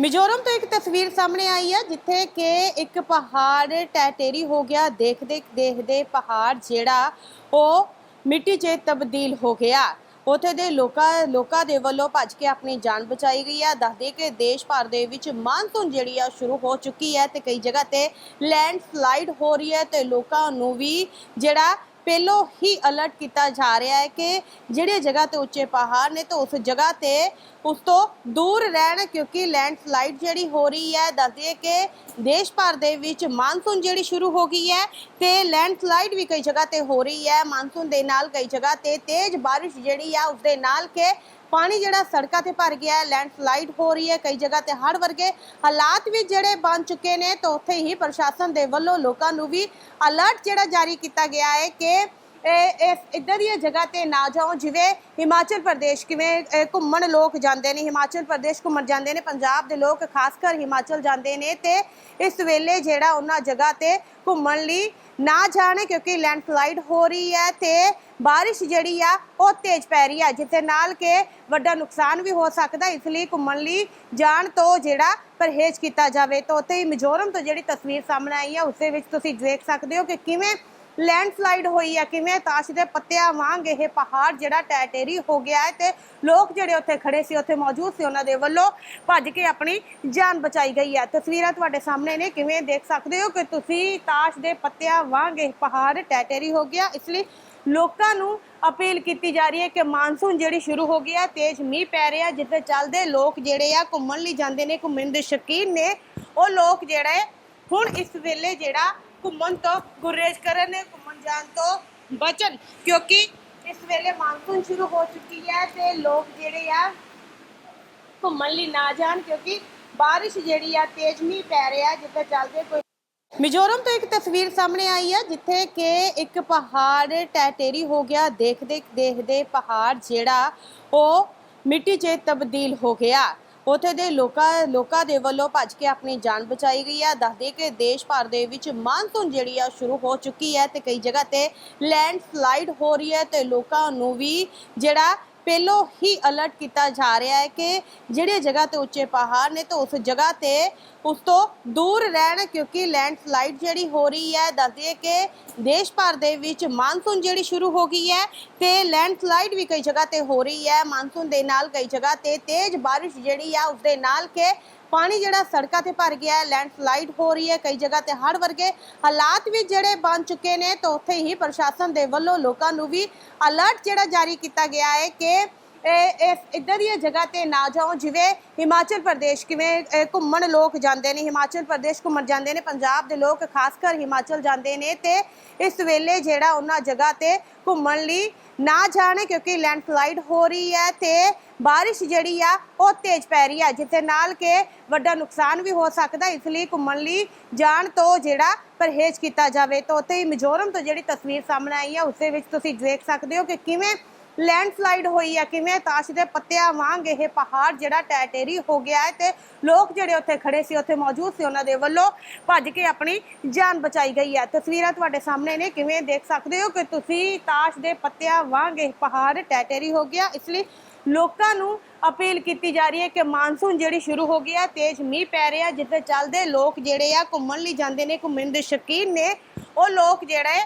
ਮਿਜ਼ੋਰਮ ਤੋਂ ਇੱਕ ਤਸਵੀਰ ਸਾਹਮਣੇ ਆਈ ਹੈ ਜਿੱਥੇ ਕਿ ਇੱਕ ਪਹਾੜ ਟੈਟੇਰੀ ਹੋ ਗਿਆ। ਦੇਖਦੇ ਦੇਖਦੇ ਪਹਾੜ ਜਿਹੜਾ, ਉਹ ਮਿੱਟੀ 'ਚ ਤਬਦੀਲ ਹੋ ਗਿਆ। ਉਥੇ ਦੇ ਲੋਕਾਂ ਲੋਕਾਂ ਦੇ ਵੱਲੋਂ ਭੱਜ ਕੇ ਆਪਣੀ ਜਾਨ ਬਚਾਈ ਗਈ ਹੈ ਦੱਸਦੇ ਕਿ ਦੇਸ਼ ਭਰ ਦੇ ਵਿੱਚ ਮਾਨਸੂਨ ਜਿਹੜੀ ਆ ਸ਼ੁਰੂ ਹੋ ਚੁੱਕੀ ਹੈ ਤੇ ਕਈ ਜਗ੍ਹਾ ਤੇ ਲੈਂਡਸਲਾਈਡ ਹੋ ਰਹੀ ਹੈ ਤੇ ਲੋਕਾਂ ਨੂੰ ਵੀ ਜਿਹੜਾ ਪਹਿਲੋਂ ਹੀ ਅਲਰਟ ਕੀਤਾ ਜਾ ਰਿਹਾ ਹੈ ਕਿ ਜਿਹੜੇ ਜਗ੍ਹਾ ਤੇ ਉੱਚੇ ਪਹਾੜ ਨੇ ਤਾਂ ਉਸ ਜਗ੍ਹਾ ਤੇ ਉਸ ਤੋਂ ਦੂਰ ਰਹਿਣ ਕਿਉਂਕਿ ਲੈਂਡਸਲਾਈਡ ਜਿਹੜੀ ਹੋ ਰਹੀ ਹੈ ਦੱਸਦੇ ਕਿ ਦੇਸ਼ ਭਰ ਦੇ ਵਿੱਚ ਮਾਨਸੂਨ ਜਿਹੜੀ ਸ਼ੁਰੂ ਹੋ ਗਈ ਹੈ ਤੇ ਲੈਂਡ ਸਲਾਈਡ ਵੀ ਕਈ ਜਗ੍ਹਾ ਤੇ ਹੋ ਰਹੀ ਹੈ। ਮਾਨਸੂਨ ਦੇ ਨਾਲ ਕਈ ਜਗ੍ਹਾ ਤੇ ਤੇਜ਼ ਬਾਰਿਸ਼ ਜਿਹੜੀ ਆ ਉਸ ਦੇ ਨਾਲ ਕਿ ਪਾਣੀ ਜਿਹੜਾ ਸੜਕਾਂ ਤੇ ਭਰ ਗਿਆ ਹੈ ਲੈਂਡ ਹੋ ਰਹੀ ਹੈ, ਕਈ ਜਗ੍ਹਾ ਤੇ ਹੜ੍ਹ ਵਰਗੇ ਹਾਲਾਤ ਵੀ ਜਿਹੜੇ ਬਣ ਚੁੱਕੇ ਨੇ, ਤਾਂ ਉੱਥੇ ਹੀ ਪ੍ਰਸ਼ਾਸਨ ਦੇ ਵੱਲੋਂ ਲੋਕਾਂ ਨੂੰ ਵੀ ਅਲਰਟ ਜਿਹੜਾ ਜਾਰੀ ਕੀਤਾ ਗਿਆ ਹੈ ਕਿ ਇਸ ਇੱਦਾਂ ਦੀਆਂ ਜਗ੍ਹਾ ਤੇ ਨਾ ਜਾਓ ਜਿਵੇਂ ਹਿਮਾਚਲ ਪ੍ਰਦੇਸ਼ ਕਿਵੇਂ ਘੁੰਮਣ ਲੋਕ ਜਾਂਦੇ ਨੇ, ਹਿਮਾਚਲ ਪ੍ਰਦੇਸ਼ ਘੁੰਮਣ ਜਾਂਦੇ ਨੇ, ਪੰਜਾਬ ਦੇ ਲੋਕ ਖਾਸ ਕਰ ਹਿਮਾਚਲ ਜਾਂਦੇ ਨੇ ਤੇ ਇਸ ਵੇਲੇ ਜਿਹੜਾ ਉਹਨਾਂ ਜਗ੍ਹਾ ਤੇ ਘੁੰਮਣ ਲਈ ਨਾ ਜਾਣੇ ਕਿਉਂਕਿ ਲੈਂਡਸਲਾਈਡ ਹੋ ਰਹੀ ਹੈ ਤੇ ਬਾਰਿਸ਼ ਜਿਹੜੀ ਆ ਉਹ ਤੇਜ਼ ਪੈ ਰਹੀ ਹੈ ਜਿਸ ਦੇ ਨਾਲ ਕਿ ਵੱਡਾ ਨੁਕਸਾਨ ਵੀ ਹੋ ਸਕਦਾ, ਇਸ ਲਈ ਘੁੰਮਣ ਲਈ ਜਾਣ ਤੋਂ ਜਿਹੜਾ ਪਰਹੇਜ਼ ਕੀਤਾ ਜਾਵੇ। ਤਾਂ ਉੱਥੇ ਹੀ ਮਿਜ਼ੋਰਮ ਤੋਂ ਜਿਹੜੀ ਤਸਵੀਰ ਸਾਹਮਣੇ ਆਈ ਹੈ ਉਸ ਦੇ ਵਿੱਚ ਤੁਸੀਂ ਦੇਖ ਸਕਦੇ ਹੋ ਕਿ ਕਿਵੇਂ ਲੈਂਡਸਲਾਈਡ ਹੋਈ ਹੈ ਕਿਵੇਂ ਤਾਸ਼ ਦੇ ਪੱਤਿਆਂ ਵਾਂਗ ਇਹ ਪਹਾੜ ਜਿਹੜਾ ਟੈਟੇਰੀ ਹੋ ਗਿਆ ਹੈ ਤੇ ਲੋਕ ਜਿਹੜੇ ਉੱਥੇ ਖੜੇ ਸੀ, ਉੱਥੇ ਮੌਜੂਦ ਸੀ, ਉਹਨਾਂ ਦੇ ਵੱਲੋਂ ਭੱਜ ਕੇ ਆਪਣੀ ਜਾਨ ਬਚਾਈ ਗਈ ਹੈ। ਤਸਵੀਰਾਂ ਤੁਹਾਡੇ ਸਾਹਮਣੇ ਨੇ, ਕਿਵੇਂ ਦੇਖ ਸਕਦੇ ਹੋ ਕਿ ਤੁਸੀਂ ਤਾਸ਼ ਦੇ ਪੱਤਿਆਂ ਵਾਂਗ ਇਹ ਪਹਾੜ ਟੈਟੇਰੀ ਹੋ ਗਿਆ। ਇਸ ਲਈ ਲੋਕਾਂ ਨੂੰ ਅਪੀਲ ਕੀਤੀ ਜਾ ਰਹੀ ਹੈ ਕਿ ਮਾਨਸੂਨ ਜਿਹੜੀ ਸ਼ੁਰੂ ਹੋ ਗਿਆ ਤੇਜ਼ ਮੀਂਹ ਪੈ ਰਿਹਾ ਜਿੱਥੇ ਚੱਲਦੇ ਲੋਕ ਜਿਹੜੇ ਆ ਘੁੰਮਣ ਲਈ ਜਾਂਦੇ ਨੇ, ਘੁੰਮਣ ਦੇ ਸ਼ੌਕੀਨ ਨੇ। ਉਹ ਲੋਕ ਜਿਹੜੇ ਹੁਣ ਇਸ ਵੇਲੇ ਜਿਹੜਾ ਘੁੰਮਣ ਤੋਂ, ਗੁਰੇਜ਼ ਕਰਨ ਘੁੰਮਣ ਜਾਣ ਤੋਂ ਬਚਣ। ਕਿਉਂਕਿ ਇਸ ਵੇਲੇ ਮਾਨਸੂਨ ਸ਼ੁਰੂ ਹੋ ਚੁੱਕੀ ਹੈ ਤੇ ਲੋਕ ਜਿਹੜੇ ਆ ਘੁੰਮਣ ਲਈ ਨਾ ਜਾਣ, ਕਿਉਂਕਿ ਬਾਰਿਸ਼ ਜਿਹੜੀ ਆ, ਤੇਜ਼ ਮੀਂਹ ਪੈ ਰਿਹਾ ਜਿੱਥੇ ਚੱਲਦੇ ਕੋਈ ਮਿਜ਼ੋਰਮ ਤੋਂ ਇੱਕ ਤਸਵੀਰ ਸਾਹਮਣੇ ਆਈ ਹੈ ਜਿੱਥੇ ਕਿ ਇੱਕ ਪਹਾੜ ਟੈਟੇਰੀ ਹੋ ਗਿਆ। ਦੇਖਦੇ ਦੇਖਦੇ ਪਹਾੜ ਜਿਹੜਾ, ਉਹ ਮਿੱਟੀ 'ਚ ਤਬਦੀਲ ਹੋ ਗਿਆ। ਉਥੇ ਦੇ ਲੋਕਾਂ ਲੋਕਾਂ ਦੇ ਵੱਲੋਂ ਭੱਜ ਕੇ ਆਪਣੀ ਜਾਨ ਬਚਾਈ ਗਈ ਹੈ। ਦੱਸਦੇ ਕਿ ਦੇਸ਼ ਭਰ ਦੇ ਵਿੱਚ ਮਾਨਸੂਨ ਜਿਹੜੀ ਆ, ਸ਼ੁਰੂ ਹੋ ਚੁੱਕੀ ਹੈ ਤੇ ਕਈ ਜਗ੍ਹਾ ਤੇ ਲੈਂਡਸਲਾਈਡ ਹੋ ਰਹੀ ਹੈ ਤੇ ਲੋਕਾਂ ਨੂੰ ਵੀ ਜਿਹੜਾ ਪਹਿਲੋਂ ਹੀ ਅਲਰਟ ਕੀਤਾ ਜਾ ਰਿਹਾ ਹੈ ਕਿ ਜਿਹੜੇ ਜਗ੍ਹਾ ਤੇ ਉੱਚੇ ਪਹਾੜ ਨੇ ਤਾਂ ਉਸ ਜਗ੍ਹਾ ਤੇ ਉਸ ਤੋਂ ਦੂਰ ਰਹਿਣ ਕਿਉਂਕਿ ਲੈਂਡਸਲਾਈਡ ਜਿਹੜੀ ਹੋ ਰਹੀ ਹੈ ਦੱਸਦੇ ਕਿ ਦੇਸ਼ ਭਰ ਦੇ ਵਿੱਚ ਮਾਨਸੂਨ ਜਿਹੜੀ ਸ਼ੁਰੂ ਹੋ ਗਈ ਹੈ ਤੇ ਲੈਂਡਸਲਾਈਡ ਵੀ ਕਈ ਜਗ੍ਹਾ ਤੇ ਹੋ ਰਹੀ ਹੈ। ਮਾਨਸੂਨ ਦੇ ਨਾਲ ਕਈ ਜਗ੍ਹਾ ਤੇ ਤੇਜ਼ ਬਾਰਿਸ਼ ਜਿਹੜੀ ਆ ਉਸ ਦੇ ਨਾਲ ਕਿ ਪਾਣੀ ਜਿਹੜਾ ਸੜਕਾਂ ਤੇ ਭਰ ਗਿਆ ਹੈ ਲੈਂਡਸਲਾਈਡ ਹੋ ਰਹੀ ਹੈ, ਕਈ ਜਗ੍ਹਾ ਤੇ ਹੜ੍ਹ ਵਰਗੇ ਹਾਲਾਤ ਵੀ ਜਿਹੜੇ ਬਣ ਚੁੱਕੇ ਨੇ, ਤਾਂ ਉੱਥੇ ਹੀ ਪ੍ਰਸ਼ਾਸਨ ਦੇ ਵੱਲੋਂ ਲੋਕਾਂ ਨੂੰ ਵੀ ਅਲਰਟ ਜਿਹੜਾ ਜਾਰੀ ਕੀਤਾ ਗਿਆ ਹੈ ਕਿ ਇਸ, ਇੱਦਾਂ ਦੀਆਂ ਜਗ੍ਹਾ ਤੇ ਨਾ ਜਾਓ, ਜਿਵੇਂ ਹਿਮਾਚਲ ਪ੍ਰਦੇਸ਼, ਕਿਵੇਂ ਘੁੰਮਣ ਲੋਕ ਜਾਂਦੇ ਨੇ, ਹਿਮਾਚਲ ਪ੍ਰਦੇਸ਼ ਘੁੰਮਣ ਜਾਂਦੇ ਨੇ, ਪੰਜਾਬ ਦੇ ਲੋਕ ਖਾਸ ਕਰ ਹਿਮਾਚਲ ਜਾਂਦੇ ਨੇ ਤੇ ਇਸ ਵੇਲੇ ਜਿਹੜਾ ਉਹਨਾਂ ਜਗ੍ਹਾ ਤੇ ਘੁੰਮਣ ਲਈ ਨਾ ਜਾਣੇ ਕਿਉਂਕਿ ਲੈਂਡਸਲਾਈਡ ਹੋ ਰਹੀ ਹੈ ਤੇ ਬਾਰਿਸ਼ ਜਿਹੜੀ ਆ ਉਹ ਤੇਜ਼ ਪੈ ਰਹੀ ਹੈ ਜਿਸ ਦੇ ਨਾਲ ਕਿ ਵੱਡਾ ਨੁਕਸਾਨ ਵੀ ਹੋ ਸਕਦਾ ਇਸ ਲਈ ਘੁੰਮਣ ਲਈ ਜਾਣ ਤੋਂ ਜਿਹੜਾ ਪਰਹੇਜ਼ ਕੀਤਾ ਜਾਵੇ, ਤਾਂ ਉੱਥੇ ਹੀ ਮਿਜ਼ੋਰਮ ਤੋਂ ਜਿਹੜੀ ਤਸਵੀਰ ਸਾਹਮਣੇ ਆਈ ਆ, ਉਸ ਦੇ ਵਿੱਚ ਤੁਸੀਂ ਦੇਖ ਸਕਦੇ ਹੋ ਕਿ ਕਿਵੇਂ ਲੈਂਡਸਲਾਈਡ ਹੋਈ ਹੈ ਕਿਵੇਂ? ਤਾਸ਼ ਦੇ ਪੱਤਿਆਂ ਵਾਂਗ ਇਹ ਪਹਾੜ ਜਿਹੜਾ ਟੈਟੇਰੀ ਹੋ ਗਿਆ ਹੈ ਤੇ ਲੋਕ ਜਿਹੜੇ ਉੱਥੇ ਖੜੇ ਸੀ, ਉੱਥੇ ਮੌਜੂਦ ਸੀ, ਉਹਨਾਂ ਦੇ ਵੱਲੋਂ ਭੱਜ ਕੇ ਆਪਣੀ ਜਾਨ ਬਚਾਈ ਗਈ ਹੈ। ਤਸਵੀਰਾਂ ਤੁਹਾਡੇ ਸਾਹਮਣੇ ਨੇ, ਕਿਵੇਂ ਦੇਖ ਸਕਦੇ ਹੋ ਕਿ ਤੁਸੀਂ ਤਾਸ਼ ਦੇ ਪੱਤਿਆਂ ਵਾਂਗ ਇਹ ਪਹਾੜ ਟੈਟੇਰੀ ਹੋ ਗਿਆ। ਇਸ ਲਈ ਲੋਕਾਂ ਨੂੰ ਅਪੀਲ ਕੀਤੀ ਜਾ ਰਹੀ ਹੈ ਕਿ ਮਾਨਸੂਨ ਜਿਹੜੀ ਸ਼ੁਰੂ ਹੋ ਗਿਆ ਤੇਜ਼ ਮੀਂਹ ਪੈ ਰਿਹਾ ਜਿੱਥੇ ਚੱਲਦੇ ਲੋਕ ਜਿਹੜੇ ਆ ਘੁੰਮਣ ਲਈ ਜਾਂਦੇ ਨੇ, ਘੁੰਮਣ ਦੇ ਸ਼ੌਕੀਨ ਨੇ। ਉਹ ਲੋਕ ਜਿਹੜੇ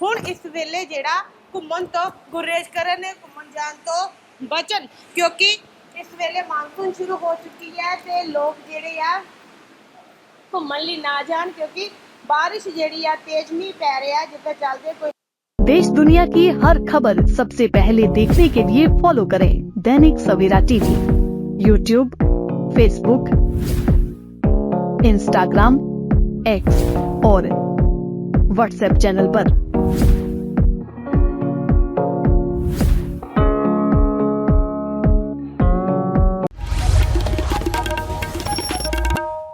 ਹੁਣ ਇਸ ਵੇਲੇ ਜਿਹੜਾ ਘੁੰਮਣ ਤੋਂ ਗੁਰੇਜ਼ ਕਰਨ ਨੇ ਘੁੰਮਣ ਜਾਣ ਤੋਂ ਬਚਣ ਕਿਉਂਕਿ ਇਸ ਵੇਲੇ ਮਾਨਸੂਨ ਸ਼ੁਰੂ ਹੋ ਚੁੱਕੀ ਹੈ ਤੇ ਲੋਕ ਜਿਹੜੇ ਆ ਘੁੰਮਣ ਲਈ ਨਾ ਜਾਣ ਕਿਉਂਕਿ ਬਾਰਿਸ਼ ਜਿਹੜੀ ਆ ਤੇਜ਼ ਮੀਂਹ ਪੈ ਰਿਹਾ ਜਿੱਥੇ ਚੱਲਦੇ ਕੋਈ देश दुनिया की हर खबर सबसे पहले देखने के लिए फॉलो करें Dainik Savera TV YouTube Facebook Instagram X और व्हाट्सएप चैनल पर।